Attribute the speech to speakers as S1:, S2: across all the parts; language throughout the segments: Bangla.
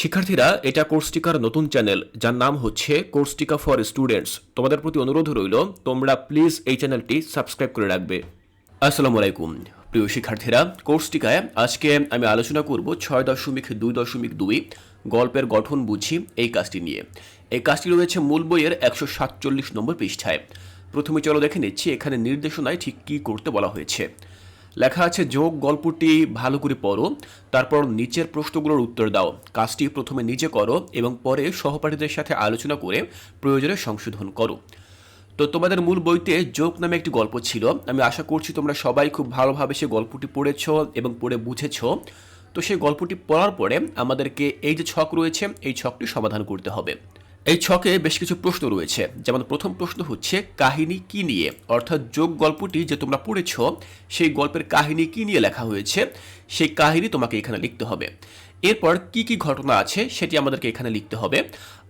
S1: শিক্ষার্থীরা এটা কোর্সটিকার নতুন চ্যানেল যার নাম হচ্ছে কোর্সটিকা ফর স্টুডেন্টস তোমাদের প্রতি অনুরোধ রইল, তোমরা প্লিজ এই চ্যানেলটি সাবস্ক্রাইব করে রাখবে। আসসালামু আলাইকুম। প্রিয় শিক্ষার্থীরা কোর্সটিকায় আজকে আমি আলোচনা করব ছয় দশমিক দুই দশমিক দুই গল্পের গঠন বুঝি এই কাজটি নিয়ে। এই কাজটি রয়েছে মূল বইয়ের একশো সাতচল্লিশ নম্বর পৃষ্ঠায়। প্রথমে চলো দেখে নিচ্ছি এখানে নির্দেশনায় ঠিক কী করতে বলা হয়েছে। লেখা আছে, যোগ গল্পটি ভালো করে পড়ো, তারপর নিচের প্রশ্নগুলোর উত্তর দাও। কাজটি প্রথমে নিজে করো এবং পরে সহপাঠীদের সাথে আলোচনা করে প্রয়োজনে সংশোধন করো। তো তোমাদের মূল বইতে যোগ নামে একটি গল্প ছিল। আমি আশা করছি তোমরা সবাই খুব ভালোভাবে সে গল্পটি পড়েছ এবং পড়ে বুঝেছ। তো সেই গল্পটি পড়ার পরে আমাদেরকে এই যে ছক রয়েছে, এই ছকটি সমাধান করতে হবে। এই ছকে বেশ কিছু প্রশ্ন রয়েছে। যেমন প্রথম প্রশ্ন হচ্ছে, কাহিনী কি নিয়ে? অর্থাৎ যোগ গল্পটি যে তোমরা পড়েছ, সেই গল্পের কাহিনী কি নিয়ে লেখা হয়েছে? সেই কাহিনী তোমাকে এখানে লিখতে হবে। এরপর কি কি ঘটনা আছে, সেটি আমাদেরকে এখানে লিখতে হবে।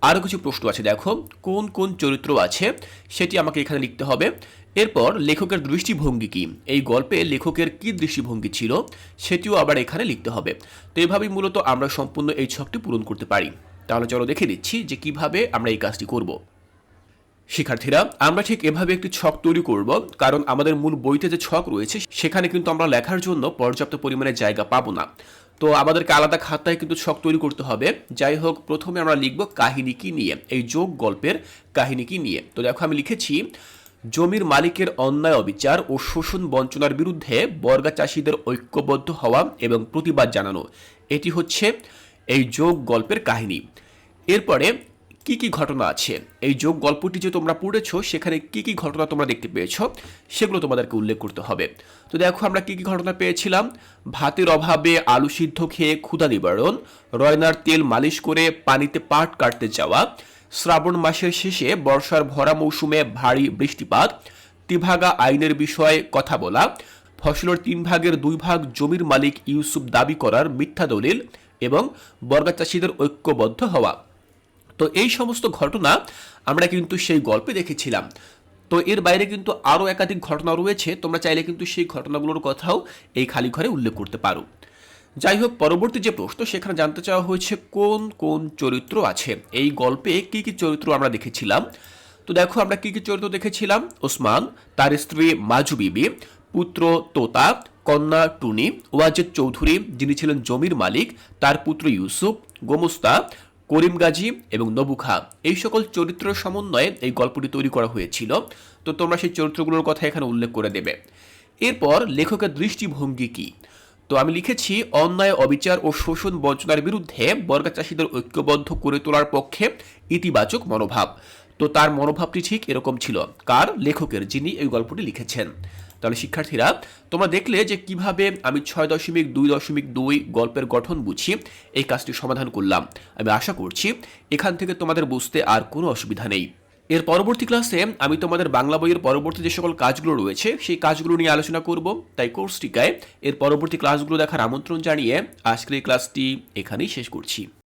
S1: আরও কিছু প্রশ্ন আছে, দেখো। কোন কোন চরিত্র আছে, সেটি আমাকে এখানে লিখতে হবে। এরপর লেখকের দৃষ্টিভঙ্গি কি? এই গল্পে লেখকের কি দৃষ্টিভঙ্গি ছিল, সেটিও আবার এখানে লিখতে হবে। তো এভাবেই মূলত আমরা সম্পূর্ণ এই ছকটি পূরণ করতে পারি। তাহলে চলো দেখে দিচ্ছি যে কীভাবে আমরা এই কাজটি করব। শিক্ষার্থীরা, আমরা ঠিক এভাবে একটি ছক তৈরি করব, কারণ আমাদের মূল বইতে যে ছক রয়েছে, সেখানে কিন্তু আমরা লেখার জন্য পর্যাপ্ত পরিমাণে জায়গা পাবো না। তো আমাদেরকে আলাদা খাতায় কিন্তু ছক তৈরি করতে হবে। যাই হোক, প্রথমে আমরা লিখব কাহিনী কি নিয়ে, এই যোগ গল্পের কাহিনী কি নিয়ে। তো দেখো, আমি লিখেছি, জমির মালিকের অন্যায় অবিচার ও শোষণ বঞ্চনার বিরুদ্ধে বর্গা চাষিদের ঐক্যবদ্ধ হওয়া এবং প্রতিবাদ জানানো। এটি হচ্ছে এই যোগ গল্পের কাহিনী। এরপরে কি কি ঘটনা আছে? এই যোগ গল্পটি যে তোমরা পড়েছ, সেখানে কি কি ঘটনা তোমরা দেখতে পেয়েছ, সেগুলো তোমাদেরকে উল্লেখ করতে হবে। তো দেখো আমরা কি কি ঘটনা পেয়েছিলাম। ভাতের অভাবে আলু সিদ্ধ খেয়ে ক্ষুধা নিবারণ, রয়নার তেল মালিশ করে পানিতে পাট কাটতে যাওয়া, শ্রাবণ মাসের শেষে বর্ষার ভরা মৌসুমে ভারী বৃষ্টিপাত ত্রিভাগা আইনের বিষয়ে কথা বলা, ফসলের তিন ভাগের দুই ভাগ জমির মালিক ইউসুফ দাবি করার মিথ্যা দলিল এবং বর্গা চাষিদের ঐক্যবদ্ধ হওয়া। তো এই সমস্ত ঘটনা আমরা কিন্তু সেই গল্পে দেখেছিলাম। তো এর বাইরে কিন্তু আরও একাধিক ঘটনা রয়েছে, তোমরা চাইলে কিন্তু সেই ঘটনাগুলোর কথাও এই খালি ঘরে উল্লেখ করতে পারো। যাই হোক, পরবর্তী যে প্রশ্ন, সেখানে জানতে চাওয়া হয়েছে কোন কোন চরিত্র আছে? এই গল্পে কি কি চরিত্র আমরা দেখেছিলাম? তো দেখো, আমরা কি কি চরিত্র দেখেছিলাম? ওসমান, তার স্ত্রী মাজু বিবি, পুত্র তোতা, কন্যা টুনি, ওয়াজেদ চৌধুরী, যিনি ছিলেন জমির মালিক, তার পুত্র ইউসুফ, গোমস্তা করিম গাজী এবং নবুখা এই সকল চরিত্র সমন্বয়ে এই গল্পটি তৈরি করা হয়েছিল। তো তোমরা সেই চরিত্রগুলোর কথা এখানে উল্লেখ করে দেবে। এরপর লেখকের দৃষ্টিভঙ্গি কি? তো আমি লিখেছি, অন্যায়, অবিচার ও শোষণ বঞ্চনার বিরুদ্ধে বর্গা চাষিদের ঐক্যবদ্ধ করে তোলার পক্ষে ইতিবাচক মনোভাব। তো তার মনোভাবটি ঠিক এরকম ছিল। কার? লেখকের, যিনি এই গল্পটি লিখেছেন। তাহলে শিক্ষার্থীরা, তোমরা দেখলে যে কীভাবে আমি ছয় দশমিক দুই দশমিক দুই গল্পের গঠন বুঝি, এই কাজটি সমাধান করলাম। আমি আশা করছি এখান থেকে তোমাদের বুঝতে আর কোনো অসুবিধা নেই। এর পরবর্তী ক্লাসে আমি তোমাদের বাংলা বইয়ের পরবর্তী যে সকল কাজগুলো রয়েছে, সেই কাজগুলো নিয়ে আলোচনা করব। তাই কোর্সটিকায় এর পরবর্তী ক্লাসগুলো দেখার আমন্ত্রণ জানিয়ে আজকের এই ক্লাসটি এখানেই শেষ করছি।